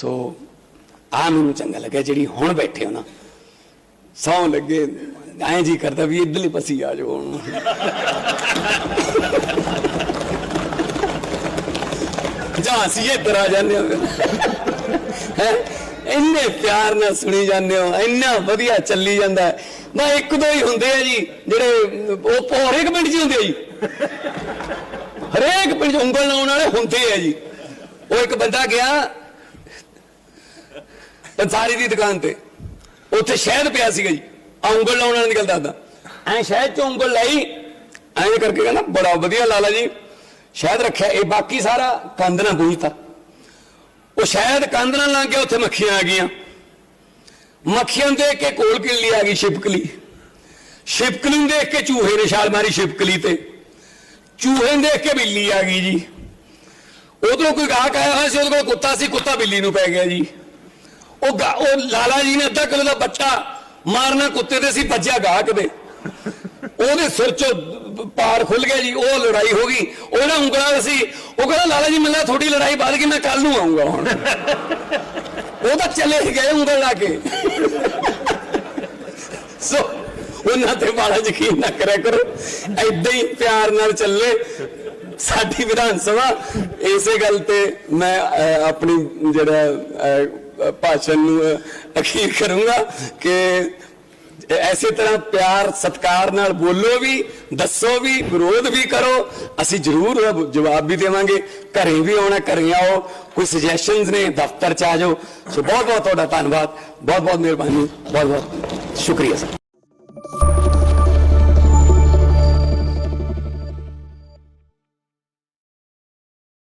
ਸੋ ਆ ਮੈਨੂੰ ਚੰਗਾ ਲੱਗਿਆ ਜਿਹੜੀ ਹੁਣ ਬੈਠੇ ਹੋ ਨਾ। ਸੌ ਲੱਗੇ, ਐਂ ਜੀ ਕਰਦਾ ਵੀ ਇਧਰਲੇ ਪਾਸੇ ਆ ਜਾਓ ਹੁਣ। ਜਾਂ ਅਸੀਂ ਇੱਧਰ ਆ ਜਾਂਦੇ ਹਾਂ ਹੈ? ਇੰਨੇ ਪਿਆਰ ਨਾਲ ਸੁਣੀ ਜਾਂਦੇ ਹੋ, ਇੰਨਾ ਵਧੀਆ ਚੱਲੀ ਜਾਂਦਾ। ਹੈ ਇੱਕ ਦੋ ਹੀ ਹੁੰਦੇ ਆ ਜੀ, ਜਿਹੜੇ ਉਹ ਉਹ ਹਰੇਕ ਪਿੰਡ 'ਚ ਹੀ ਹੁੰਦੇ ਆ ਜੀ। ਹਰੇਕ ਪਿੰਡ ਉਂਗਲ ਲਾਉਣ ਵਾਲੇ ਹੁੰਦੇ ਆ ਜੀ। ਉਹ ਇੱਕ ਬੰਦਾ ਗਿਆ ਪੰਸਾਰੀ ਦੀ ਦੁਕਾਨ ਤੇ। ਉੱਥੇ ਸ਼ਹਿਦ ਪਿਆ ਸੀਗਾ ਜੀ ਆ ਉਂਗਲ ਲਾਉਣ ਵਾਲਾ ਨਿਕਲਦਾ ਹੁੰਦਾ। ਐ ਸ਼ਹਿਦ 'ਚ ਉਂਗਲ ਲਾਈ। ਐਂ ਕਰਕੇ ਕਹਿੰਦਾ, ਬੜਾ ਵਧੀਆ ਲਾਲਾ ਜੀ। ਸ਼ਹਿਦ ਰੱਖਿਆ। ਇਹ ਬਾਕੀ ਸਾਰਾ ਕੰਦ ਨਾਲ ਗੂੰਜਤਾ ਉਹ ਸ਼ਾਇਦ ਕੰਧ ਨਾਲ ਲੰਘ ਗਿਆ, ਉੱਥੇ ਮੱਖੀਆਂ ਆ ਗਈਆਂ। ਮੱਖੀਆਂ ਨੂੰ ਦੇਖ ਕੇ ਕੋਲ ਕਿੱਲੀ ਆ ਗਈ ਛਿਪਕਲੀ ਛਿਪਕਲੀ ਨੂੰ ਦੇਖ ਕੇ ਚੂਹੇ ਨੇ ਛਾਲ ਮਾਰੀ ਛਿਪਕਲੀ ਤੇ। ਚੂਹੇ ਨੂੰ ਦੇਖ ਕੇ ਬਿੱਲੀ ਆ ਗਈ ਜੀ। ਉਧਰੋਂ ਕੋਈ ਗਾਹਕ ਆਇਆ ਹੋਇਆ ਸੀ, ਉਹਦੇ ਕੋਲ ਕੁੱਤਾ ਸੀ, ਕੁੱਤਾ ਬਿੱਲੀ ਨੂੰ ਪੈ ਗਿਆ ਜੀ। ਉਹ ਉਹ ਲਾਲਾ ਜੀ ਨੇ ਅੱਧਾ ਕਿਲੋ ਦਾ ਬੱਚਾ ਮਾਰਨਾ ਕੁੱਤੇ ਦੇ ਸੀ ਭੱਜਿਆ ਗਾਹਕ ਦੇ। ਉਹਦੇ ਸਿਰ ਚੋਂ ਪਾਰ ਖੁੱਲ ਗਿਆ ਜੀ, ਉਹ ਲੜਾਈ ਹੋ ਗਈ। ਉਹਨਾਂ ਉਂਗਲਾਂ ਸੀ, ਉਹ ਕਹਿੰਦਾ, ਲਾਲਾ ਜੀ, ਮੈਨੂੰ ਥੋੜੀ ਲੜਾਈ ਵੱਧ ਗਈ, ਮੈਂ ਕੱਲ ਨੂੰ ਆਉਂਗਾ ਹੁਣ। ਉਹ ਤਾਂ ਚਲੇ ਗਏ ਉਂਗਲ ਲਾ ਕੇ। ਸੋ ਉਹਨਾਂ ਤੇ ਬੜਾ ਯਕੀਨ ਨਾ ਕਰਿਆ ਕਰੋ। ਐਦਾਂ ਹੀ ਪਿਆਰ ਨਾਲ ਚੱਲੇ ਸਾਡੀ ਵਿਧਾਨ ਸਭਾ। ਇਸੇ ਗੱਲ ਤੇ ਮੈਂ ਆਪਣੀ ਜਿਹੜਾ ਭਾਸ਼ਣ ਨੂੰ ਅਖੀਰ ਕਰੂੰਗਾ ਕਿ ਐਸੇ ਤਰ੍ਹਾਂ ਪਿਆਰ, ਸਤਕਾਰ ਨਾਲ ਬੋਲੋ ਵੀ, ਦੱਸੋ ਵੀ, ਵਿਰੋਧ ਵੀ ਕਰੋ। ਅਸੀਂ ਜ਼ਰੂਰ ਜਵਾਬ ਵੀ ਦੇਵਾਂਗੇ। ਘਰੇ ਵੀ ਆਉਣਾ, ਘਰੇ ਆਓ। ਕੋਈ ਸੁਜੈਸ਼ਨਸ ਨੇ, ਦਫ਼ਤਰ ਚ ਆ ਜਾਓ। ਸੋ ਬਹੁਤ ਬਹੁਤ ਤੁਹਾਡਾ ਧੰਨਵਾਦ। ਬਹੁਤ ਬਹੁਤ ਮਿਹਰਬਾਨੀ। ਬਹੁਤ ਬਹੁਤ ਸ਼ੁਕਰੀਆ, ਸਰ।